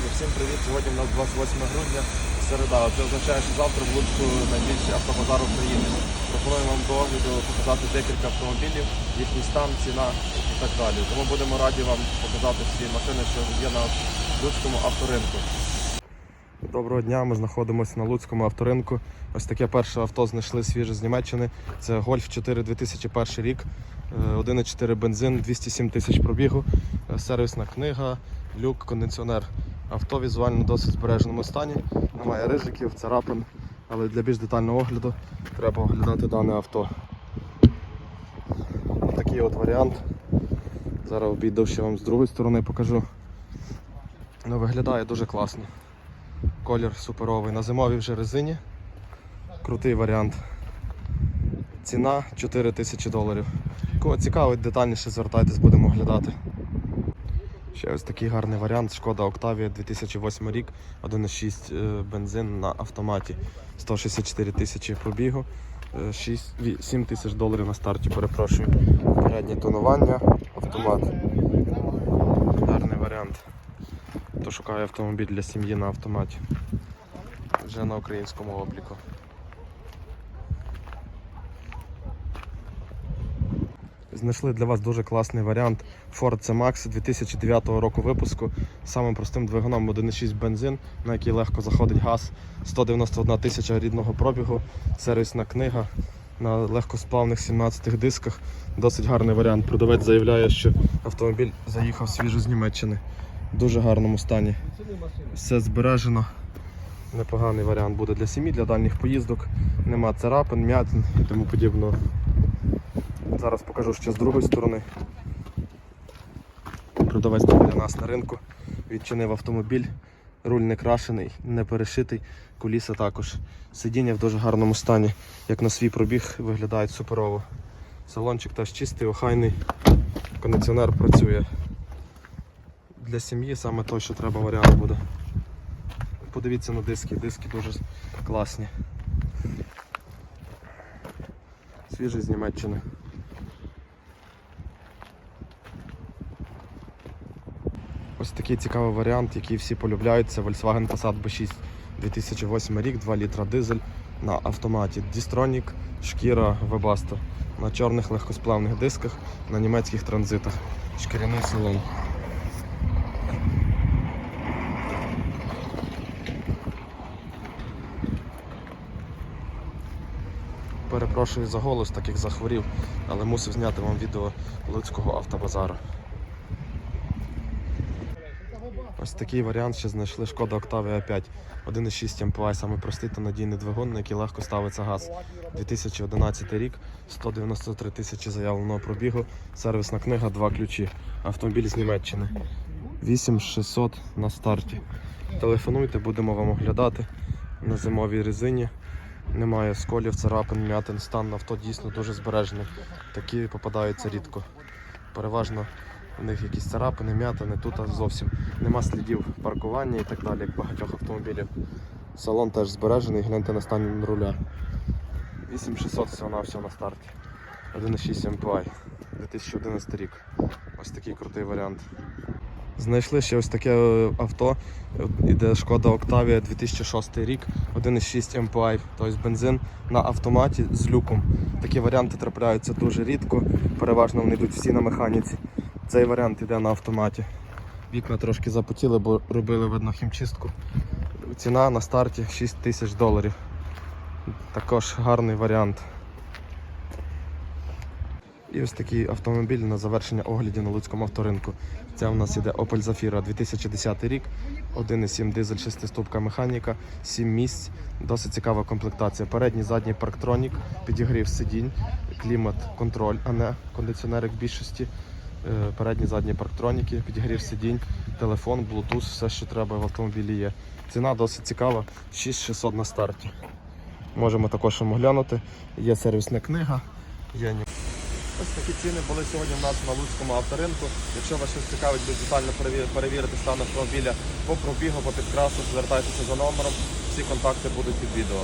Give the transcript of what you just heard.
Друзі, всім привіт! Сьогодні у нас 28 грудня, середа. Це означає, що завтра Луцьку найбільший автобазар України. Пропонуємо вам до огляду показати декілька автомобілів, їхній стан, ціна і так далі. Тому будемо раді вам показати всі машини, що є на Луцькому авторинку. Доброго дня, ми знаходимося на Луцькому авторинку. Ось таке перше авто знайшли свіже з Німеччини. Це Golf 4 2001 рік. Е, 1,4 бензин, 207 тисяч пробігу, е, сервісна книга, люк, кондиціонер. Авто візуально в досить збереженому стані. Немає рижиків, царапин, але для більш детального огляду треба оглядати дане авто. Ось Такий от варіант. Зараз обійду ще вам з другої сторони покажу. Ну, виглядає дуже класно. Колір суперовий. На зимовій вже резині. Крутий варіант. Ціна 4 тисячі доларів. Кого цікавить, детальніше звертайтесь, будемо оглядати. Ще ось такий гарний варіант. Шкода Octavia 2008 рік, 1,6 е, бензин на автоматі. 164 тисячі пробігу, е, 6, 7 тисяч доларів на старті, перепрошую. Переднє тонування, автомат. Гарний варіант. Хто шукає автомобіль для сім'ї на автоматі. Вже на українському обліку. Знайшли для вас дуже класний варіант Ford C-Max 2009 року випуску з самим простим двигуном 1.6 бензин, на який легко заходить газ, 191 тисяча рідного пробігу, сервісна книга на легкосплавних 17 дисках. Досить гарний варіант. Продавець заявляє, що автомобіль заїхав свіжо з Німеччини. В дуже гарному стані. Все збережено. Непоганий варіант буде для сім'ї, для дальніх поїздок. Нема царапин, м'ятин і тому подібного. Зараз покажу ще з другої сторони. Продавець для нас на ринку. Відчинив автомобіль. Руль не крашений, не перешитий, куліса також. Сидіння в дуже гарному стані. Як на свій пробіг виглядають суперово. Салончик теж чистий, охайний, кондиціонер працює. Для сім'ї саме той, що треба варіант буде. Подивіться на диски, диски дуже класні. Свіжий з Німеччини. Ось такий цікавий варіант, який всі полюбляють. Це Volkswagen Passat B6 2008 рік, 2 літра дизель на автоматі. Distronic, шкіра Webasto. На чорних легкосплавних дисках, на німецьких транзитах. Шкіряний салон. Перепрошую за голос, так як захворів, але мусив зняти вам відео Луцького автобазару. Ось такий варіант ще знайшли шкода Octavia 5. 1,6 МПА, саме простий та надійний двигун, на який легко ставиться газ. 2011 рік, 193 тисячі заявленого пробігу, сервісна книга, два ключі. Автомобіль з Німеччини. 8600 на старті. Телефонуйте, будемо вам оглядати на зимовій резині. Немає сколів, царапин, м'ятин, стан авто дійсно дуже збережений. Такі попадаються рідко. Переважно у них якісь царапини, м'ятини, тут зовсім нема слідів паркування і так далі, як багатьох автомобілів. Салон теж збережений, гляньте на стан руля. 8600 всього на всього на старті. 1,6 MPI, 2011 рік. Ось такий крутий варіант. Знайшли ще ось таке е, авто. Іде шкода Octavia 2006 рік, 1,6 MPI, тобто бензин на автоматі з люком. Такі варіанти трапляються дуже рідко, переважно вони йдуть всі на механіці. Цей варіант йде на автоматі. Вікна трошки запотіли, бо робили видно хімчистку. Ціна на старті 6 тисяч доларів. Також гарний варіант. І ось такий автомобіль на завершення оглядів на Луцькому авторинку. Це у нас іде Opel Zafira 2010 рік, 1,7 дизель, 6-ступка механіка, 7 місць. Досить цікава комплектація. Передній, задній парктронік, підігрів сидінь, клімат, контроль, а не кондиціонер як в більшості. Е, Передні, задні парктроніки, підігрів сидінь, телефон, Bluetooth, все, що треба в автомобілі є. Ціна досить цікава, 6600 на старті. Можемо також оглянути. Є сервісна книга, є Ось такі ціни були сьогодні в нас на Луцькому авторинку. Якщо вас щось цікавить, більш детально перевірити стан автомобіля по пробігу, по підкрасу, звертайтеся за номером. Всі контакти будуть під відео.